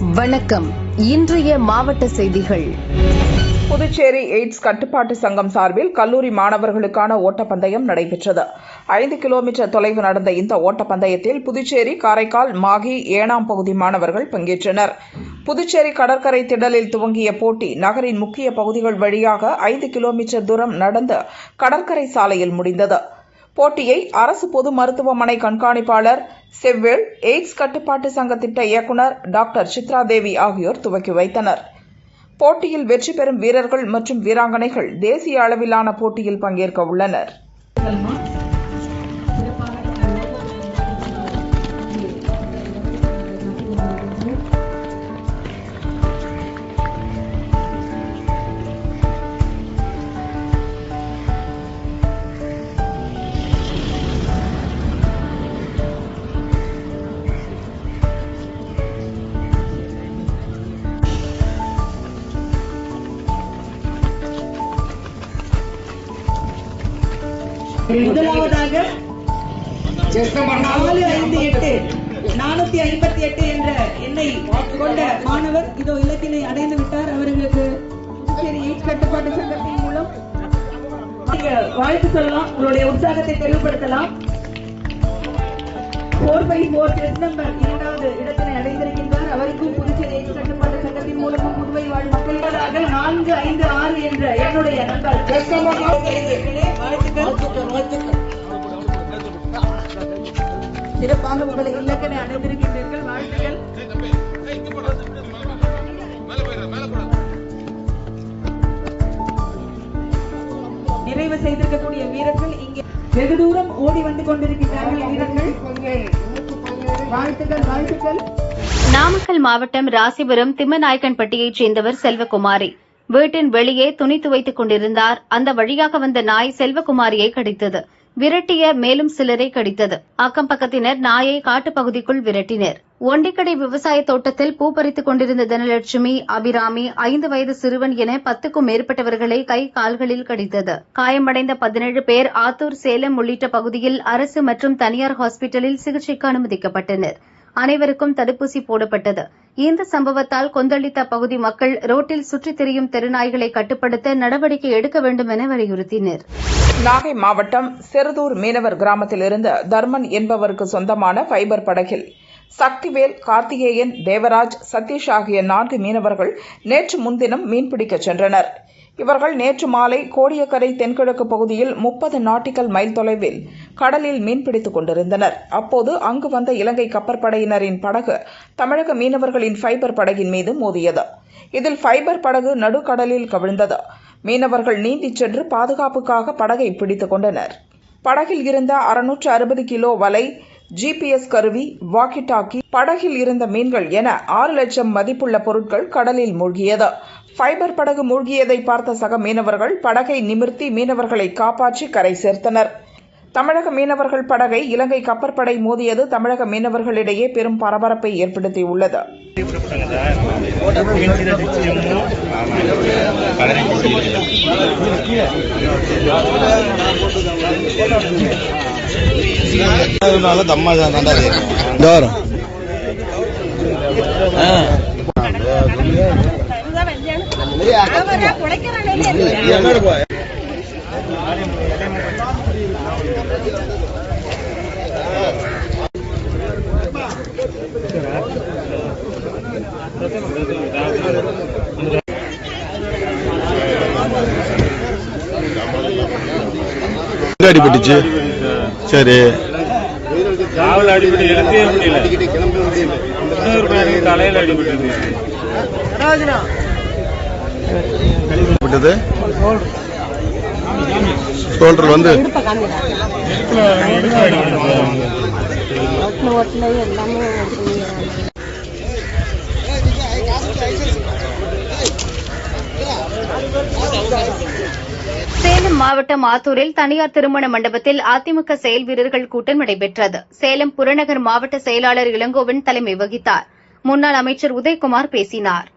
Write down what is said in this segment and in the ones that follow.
வணக்கம். இன்றைய மாவட்ட செய்திகள். புதுச்சேரி எய்ட்ஸ் கட்டுப்பாட்டு சங்கம் சார்பில் கல்லூரி மாணவர்களுக்கான ஓட்டப்பந்தயம் நடைபெற்றது. ஐந்து கிலோமீட்டர் தொலைவு நடந்த இந்த ஓட்டப்பந்தயத்தில் புதுச்சேரி காரைக்கால் மாகி ஏனாம் பகுதி மாணவர்கள் பங்கேற்றனர். புதுச்சேரி கடற்கரை திடலில் துவங்கிய போட்டி நகரின் முக்கிய பகுதிகள் வழியாக ஐந்து கிலோமீட்டர் தூரம் நடந்து கடற்கரை சாலையில் முடிந்தது. போட்டியை அரசு பொது மருத்துவமனை கண்காணிப்பாளர் செவ்வேள் எய்ட்ஸ் கட்டுப்பாட்டு சங்க திட்ட இயக்குனர் டாக்டர் சித்ரா தேவி ஆகியோர் துவக்கி வைத்தனர். போட்டியில் வெற்றி பெறும் வீரர்கள் மற்றும் வீராங்கனைகள் தேசிய அளவிலான போட்டியில் பங்கேற்க உள்ளனர். முதலாவதாக நாலு ஐந்து எட்டு நானூத்தி ஐம்பத்தி எட்டு என்ற எண்ணை கொண்ட மாணவர் இதோ இலக்கினை அடைந்து விட்டார். அவர்களுக்கு புதுச்சேரி எய்ட்ஸ் கட்டுப்பாட்டு சங்கத்தின் மூலம் வாழ்த்து சொல்லலாம் உங்களுடைய உற்சாகத்தை தெளிவுபடுத்தலாம். Four by four test number இரண்டாவது இடத்தினை அடைந்திருக்கின்றார். அவருக்கும் புதுச்சேரி எய்ட்ஸ் கட்டுப்பாட்டு சங்கத்தின் மூலமும் புதுவை வாழ் மக்களுக்காக நான்கு ஐந்து ஆறு என்ற என்னுடைய நண்பர் சிறப்பாக உங்களை இலக்கணை அடைந்திருக்கின்றீர்கள். வாழ்த்துக்கள். நிறைவு செய்திருக்கக்கூடிய வீரர்கள் இங்கே வெகு தூரம் ஓடி வந்து கொண்டிருக்கின்றார்கள் வீரர்கள். வாழ்த்துக்கள் வாழ்த்துக்கள். நாமக்கல் மாவட்டம் ராசிபுரம் திம்மநாயக்கன்பட்டியைச் சேர்ந்தவர் செல்வகுமாரி. வீட்டின் வெளியே துணி துவைத்துக் கொண்டிருந்தார். அந்த வழியாக வந்த நாய் செல்வகுமாரியை கடித்தது. விரட்டிய மேலும் சிலரை கடித்தது. அக்கம் பக்கத்தினர் நாயை காட்டுப்பகுதிக்குள் விரட்டினர். ஒண்டிக்கடை விவசாய தோட்டத்தில் பூ பறித்துக் கொண்டிருந்த தனலட்சுமி அபிராமி ஐந்து வயது சிறுவன் என பத்துக்கும் மேற்பட்டவர்களை கை கால்களில் கடித்தது. காயமடைந்த பதினேழு பேர் ஆத்தூர் சேலம் உள்ளிட்ட பகுதியில் அரசு மற்றும் தனியார் ஹாஸ்பிட்டலில் சிகிச்சைக்கு அனுமதிக்கப்பட்டனர். அனைவருக்கும் தடுப்பூசி போடப்பட்டது. இந்த சம்பவத்தால் கொந்தளித்த பகுதி மக்கள் ரோட்டில் சுற்றித் திரியும் தெருநாய்களை கட்டுப்படுத்த நடவடிக்கை எடுக்க வேண்டும் என வலியுறுத்தினர். நாகை மாவட்டம் செருதூர் மீனவர் கிராமத்திலிருந்து தர்மன் என்பவருக்கு சொந்தமான ஃபைபர் படகில் சக்திவேல் கார்த்திகேயன் தேவராஜ் சதீஷ் ஆகிய நான்கு மீனவர்கள் நேற்று முன்தினம் மீன்பிடிக்கச் சென்றனர். இவர்கள் நேற்று மாலை கோடியக்கரை தென்கிழக்கு பகுதியில் முப்பது நாட்டிக்கல் மைல் தொலைவில் கடலில் மீன்பிடித்துக் கொண்டிருந்தனர். அப்போது அங்கு வந்த இலங்கை கப்பற்படையினரின் படகு தமிழக மீனவர்களின் ஃபைபர் படகின் மீது மோதியது. இதில் ஃபைபர் படகு நடுக்கடலில் கவிழ்ந்தது. மீனவர்கள் நீந்திச் சென்று பாதுகாப்புக்காக படகை பிடித்துக் கொண்டனர். படகில் இருந்த அறுநூற்று அறுபது கிலோ வலை ஜிபிஎஸ் கருவி வாக்கி டாக்கி படகில் இருந்த மீன்கள் என ஆறு லட்சம் மதிப்புள்ள பொருட்கள் கடலில் மூழ்கியது. ஃபைபர் படகு மூழ்கியதை பார்த்த சக மீனவர்கள் படகை நிமிர்த்தி மீனவர்களை காப்பாற்றி கரை சேர்த்தனர். தமிழக மீனவர்கள் படகை இலங்கை கப்பற்படை மோதியது தமிழக மீனவர்களிடையே பெரும் பரபரப்பை ஏற்படுத்தியுள்ளது. தம்மா தாண்டா அடிபட்டுச்சு. சரி. காவல் அடிபட்டு எழுப்பவே முடியல. இன்னொரு பையனுக்கு தலையில அடிபட்டு அடிபட்டது. ஷோல்டர் வந்து. சேலம் மாவட்டம் ஆத்தூரில் தனியார் திருமண மண்டபத்தில் அதிமுக செயல் வீரர்கள் கூட்டம் நடைபெற்றது. சேலம் புறநகர் மாவட்ட செயலாளர் இளங்கோவன் தலைமை வகித்தார். முன்னாள் அமைச்சர் உதயகுமார் பேசினார்.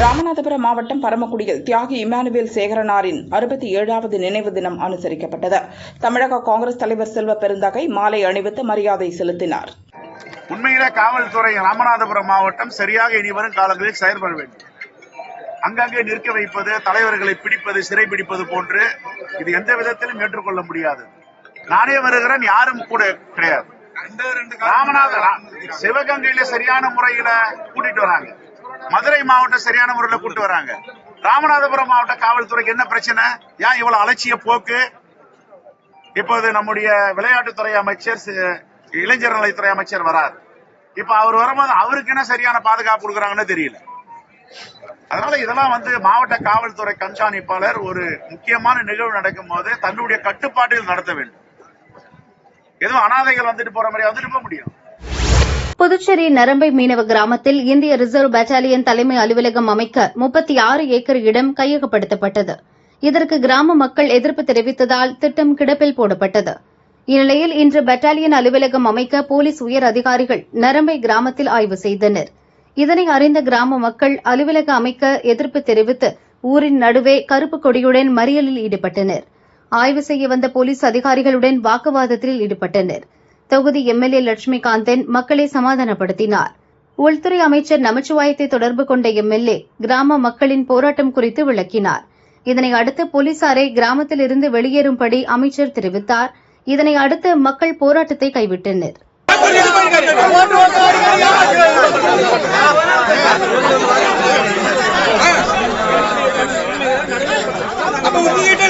ராமநாதபுரம் மாவட்டம் பரமக்குடியில் தியாகி இமானுவேல் சேகரனாரின் அறுபத்தி ஏழாவது நினைவு தினம் அனுசரிக்கப்பட்டது. தமிழக காங்கிரஸ் தலைவர் செல்வ பெருந்தகை மாலை அணிவித்து மரியாதை செலுத்தினார். உண்மையில காவல்துறை ராமநாதபுரம் மாவட்டம் சரியாக இனி வரும் காலங்களில் செயல்பட வேண்டும். அங்கங்கே நிற்க வைப்பது தலைவர்களை பிடிப்பது சிறை பிடிப்பது போன்று இது எந்த விதத்திலும் ஏற்றுக்கொள்ள முடியாது. நானே வருகிறேன் யாரும் கூட கிடையாது. ராமநாதன் சிவகங்கையில சரியான முறையில கூட்டிட்டு வராங்க. மதுரை மாவட்டம் சரியான முறையில கூட்டு வராங்க. ராமநாதபுரம் மாவட்ட காவல்துறைக்கு என்ன பிரச்சனை? ஏன் இவ்வளவு அலட்சிய போக்கு? இப்போது நம்முடைய விளையாட்டுத்துறை அமைச்சர் இளைஞர் நலத்துறை அமைச்சர் வரார். இப்ப அவர் வரும்போது அவருக்கு என்ன சரியான பாதுகாப்பு கொடுக்குறாங்கன்னு தெரியல. அதனால இதெல்லாம் வந்து மாவட்ட காவல்துறை கண்காணிப்பாளர் ஒரு முக்கியமான நிகழ்வு நடக்கும் போது தன்னுடைய கட்டுப்பாட்டில் நடத்த வேண்டும். எதுவும் அனாதைகள் வந்துட்டு போற மாதிரி வந்துட்டு போக முடியும். புதுச்சேரி நரம்பை மீனவ கிராமத்தில் இந்திய ரிசர்வ் பெட்டாலியன் தலைமை அலுவலகம் அமைக்க முப்பத்தி ஆறு ஏக்கர் இடம் கையகப்படுத்தப்பட்டது. இதற்கு கிராம மக்கள் எதிர்ப்பு தெரிவித்ததால் திட்டம் கிடப்பில் போடப்பட்டது. இந்நிலையில் இன்று பெட்டாலியன் அலுவலகம் அமைக்க போலீஸ் உயர் அதிகாரிகள் நரம்பை கிராமத்தில் ஆய்வு செய்தனர். இதனை அறிந்த கிராம மக்கள் அலுவலக அமைக்க எதிர்ப்பு தெரிவித்து ஊரின் நடுவே கருப்பு கொடியுடன் மறியலில் ஈடுபட்டனா் ஆய்வு செய்ய வந்த போலீஸ் அதிகாரிகளுடன் வாக்குவாதத்தில் ஈடுபட்டனர். தொகுதி எம்எல்ஏ லட்சுமிகாந்தன் மக்களை சமாதானப்படுத்தினார். உள்துறை அமைச்சர் நமச்சிவாயத்தை தொடர்பு கொண்ட எம்எல்ஏ கிராம மக்களின் போராட்டம் குறித்து விளக்கினார். இதனை அடுத்து போலீசாரை கிராமத்தில் இருந்து வெளியேறும்படி அமைச்சர் தெரிவித்தார். இதனை அடுத்து மக்கள் போராட்டத்தை கைவிட்டனர். அப்ப உங்ககிட்ட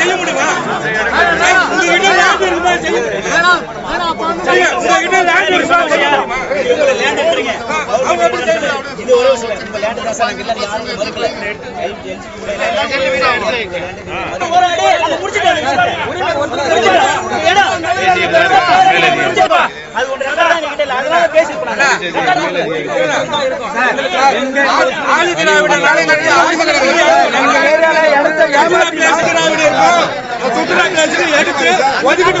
செய்ய முடியுமா? உங்ககிட்ட லேண்ட் இருக்குமா? செய்ய உங்ககிட்ட லேண்ட் இருக்குமா? செய்ய முடியுமா அவங்க எப்படி செய்ய முடியும் ஆதி திராவிட எடுத்து ஒதுக்கிட்டு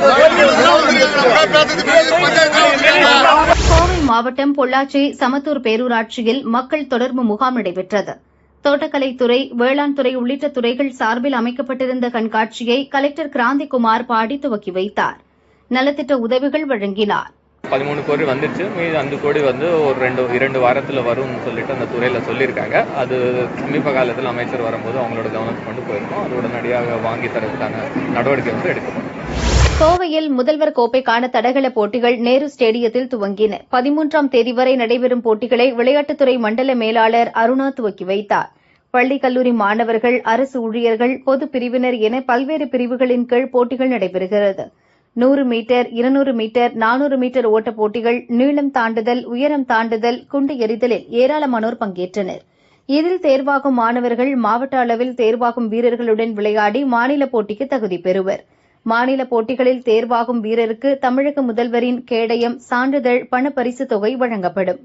கோவை மாவட்டம் பொள்ளாச்சி சமத்தூர் பேரூராட்சியில் மக்கள் தொடர்பு முகாம் நடைபெற்றது. தோட்டக்கலைத்துறை வேளாண் துறை உள்ளிட்ட துறைகள் சார்பில் அமைக்கப்பட்டிருந்த கண்காட்சியை கலெக்டர் கிராந்திகுமார் பாடி துவக்கி வைத்தார். நலத்திட்ட உதவிகள் வழங்கினார். பதிமூணு கோடி வந்துச்சு. மீது அந்த கோடி வந்து ஒரு ரெண்டு இரண்டு வாரத்தில் வரும்னு சொல்லிட்டு அந்த துறையில் சொல்லியிருக்காங்க. அது சமீப காலத்தில் அமைச்சர் வரும்போது அவங்களோட கவனத்துக்கு கொண்டு போயிருக்கோம். அது உடனடியாக வாங்கி தரதுக்கான நடவடிக்கை வந்து எடுக்கப்படும். கோவையில் முதல்வர் கோப்பைக்கான தடகள போட்டிகள் நேரு ஸ்டேடியத்தில் துவங்கின. பதிமூன்றாம் தேதி வரை நடைபெறும் போட்டிகளை விளையாட்டுத்துறை மண்டல மேலாளர் அருணா துவக்கி வைத்தார். பள்ளி கல்லூரி மாணவர்கள் அரசு ஊழியர்கள் பொது பிரிவினர் என பல்வேறு பிரிவுகளின் கீழ் போட்டிகள் நடைபெறுகிறது. நூறு மீட்டர் இருநூறு மீட்டர் நானூறு மீட்டர் ஓட்டப் போட்டிகள் நீளம் தாண்டுதல் உயரம் தாண்டுதல் குண்டு எறிதலில் ஏராளமானோர் பங்கேற்றனர். இதில் தேர்வாகும் மாணவர்கள் மாவட்ட அளவில் தேர்வாகும் வீரர்களுடன் விளையாடி மாநில போட்டிக்கு தகுதி பெறுவர். மாநில போட்டிகளில் தேர்வாகும் வீரருக்கு தமிழக முதல்வரின் கேடயம் சான்றிதழ் பணப்பரிசுத் தொகை வழங்கப்படும்.